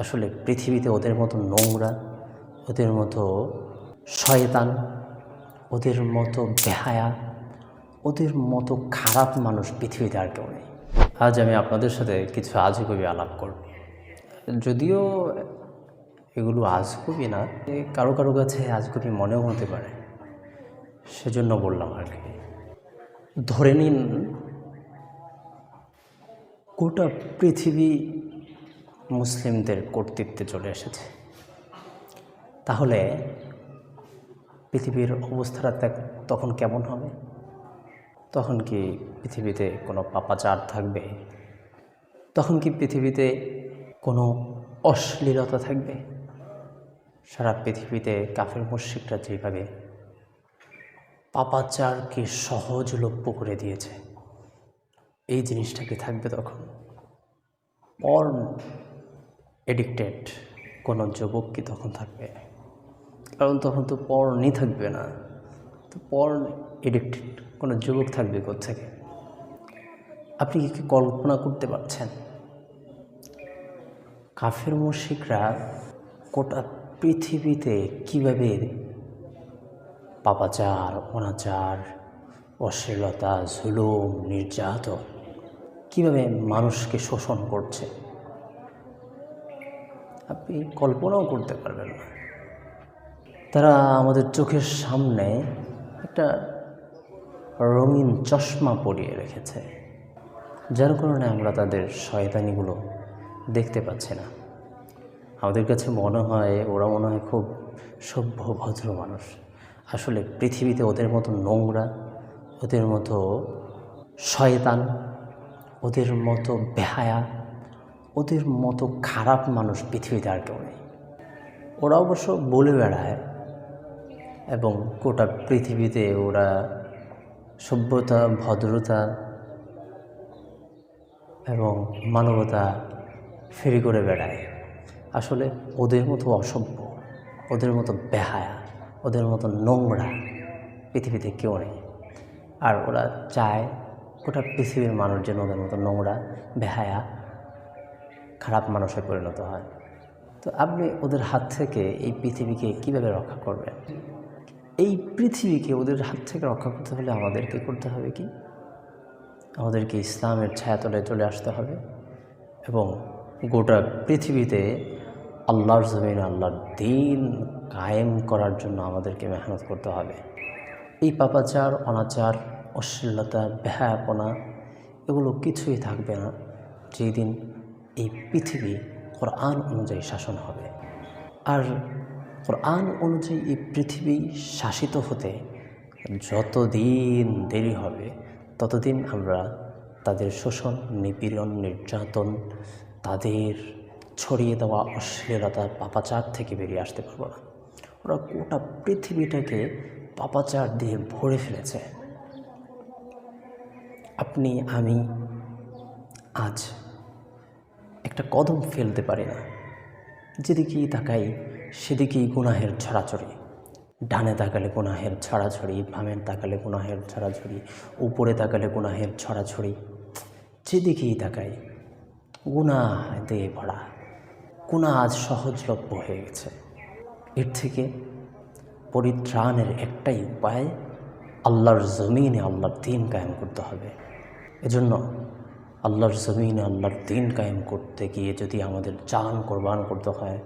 আসলে পৃথিবীতে ওদের মতো নোংরা, ওদের মতো শয়তান, ওদের মতো বেহায়া, ওদের মতো খারাপ মানুষ পৃথিবীতে আর কেউ নেই। আজ আমি আপনাদের সাথে কিছু আজগুবি আলাপ করব। যদিও এগুলো আজগুবি না, এ কারও কারও কাছে আজগুবি মনেও হতে পারে, সেজন্য বললাম আর কি। ধরে নিন, গোটা পৃথিবী মুসলিমদের কর্তৃত্বে চলে এসেছে। তাহলে পৃথিবীর অবস্থাটা তখন কেমন হবে? তখন কি পৃথিবীতে কোনো পাপাচার থাকবে? তখন কি পৃথিবীতে কোনো অশ্লীলতা থাকবে? সারা পৃথিবীতে কাফের মুশ্রিকরা যেভাবে পাপাচারকে সহজলভ্য করে দিয়েছে, এই জিনিসটা কি থাকবে তখন? পর্ন এডিক্টেড কোনো যুবক কি তখন থাকবে? কারণ তখন তো পর্নই থাকবে না। তো পর্ন এডিক্টেড কোনো যুবক থাকবে থেকে আপনি কি কল্পনা করতে পারছেন? কাফের মুশিকরা গোটা পৃথিবীতে কীভাবে পাপাচার, অনাচার, অশ্লীলতা, জুলুম, নির্যাতন কীভাবে মানুষকে শোষণ করছে? আপনি কল্পনাও করতে পারবেন না। তারা আমাদের চোখের সামনে একটা রঙিন চশমা পরিয়ে রেখেছে, যার কারণে আমরা তাদের শয়তানিগুলো দেখতে পাচ্ছি না। আমাদের কাছে মনে হয়, ওরা মনে হয় খুব সভ্য, ভদ্র মানুষ। আসলে পৃথিবীতে ওদের মতো নোংরা, ওদের মতো শয়তান, ওদের মতো বেহায়া ওদের মতো খারাপ মানুষ পৃথিবীতে আর কেউ নেই। ওরা অবশ্য বলে বেড়ায় এবং গোটা পৃথিবীতে ওরা সভ্যতা, ভদ্রতা এবং মানবতা ফেরি করে বেড়ায়। আসলে ওদের মতো অসভ্য, ওদের মতো বেহায়া, ওদের মতো নোংরা পৃথিবীতে কেউ নেই। আর ওরা চায় গোটা পৃথিবীর মানুষ যেন ওদের মতো নোংরা, বেহায়া খারাপ মানুষে পরিণত হয়। তো আপনি ওদের হাত থেকে এই পৃথিবীকে কীভাবে রক্ষা করবেন? এই পৃথিবীকে ওদের হাত থেকে রক্ষা করতে হলে আমাদেরকে করতে হবে কি? আমাদেরকে ইসলামের ছায়াতলে চলে আসতে হবে এবং গোটা পৃথিবীতে আল্লাহর জমিন আল্লাহর দিন কায়েম করার জন্য আমাদেরকে মেহনত করতে হবে। এই পাপাচার, অনাচার, অশ্লীলতা ব্যাপনা এগুলো কিছুই থাকবে না। যেই দিন এই পৃথিবী কোরআন অনুযায়ী শাসন হবে। আর কোরআন অনুযায়ী এই পৃথিবী শাসিত হতে যতদিন দেরি হবে, ততদিন আমরা তাদের শোষণ, নিপীড়ন, নির্যাতন, তাদের ছড়িয়ে দেওয়া অশ্লীলতা, পাপাচার থেকে বেরিয়ে আসতে পারব না। ওরা গোটা পৃথিবীটাকে পাপাচার দিয়ে ভরে ফেলেছে। আপনি, আমি, আজ একটা কদম ফেলতে পারি না। যেদিকেই তাকাই, সেদিকেই গুনাহের ছড়াছড়ি। ডানে তাকালে গুনাহের ছড়াছড়ি, বামে তাকালে গুনাহের ছড়াছড়ি, উপরে তাকালে গুনাহের ছড়াছড়ি। যেদিকেই তাকাই গুনাহ দিয়ে ভরা। গুনাহ আজ সহজলভ্য হয়ে গেছে। এর থেকে পরিত্রাণের একটাই উপায়, আল্লাহর জমিনে আল্লাহর দিন কায়েম করতে হবে। এজন্য আল্লাহর জমিনে আল্লাহর দিন কায়েম করতে গিয়ে যদি আমাদের জান কোরবান করতে হয়,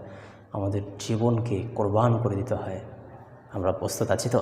আমাদের জীবনকে কোরবান করে দিতে হয়, আমরা প্রস্তুত আছি তো?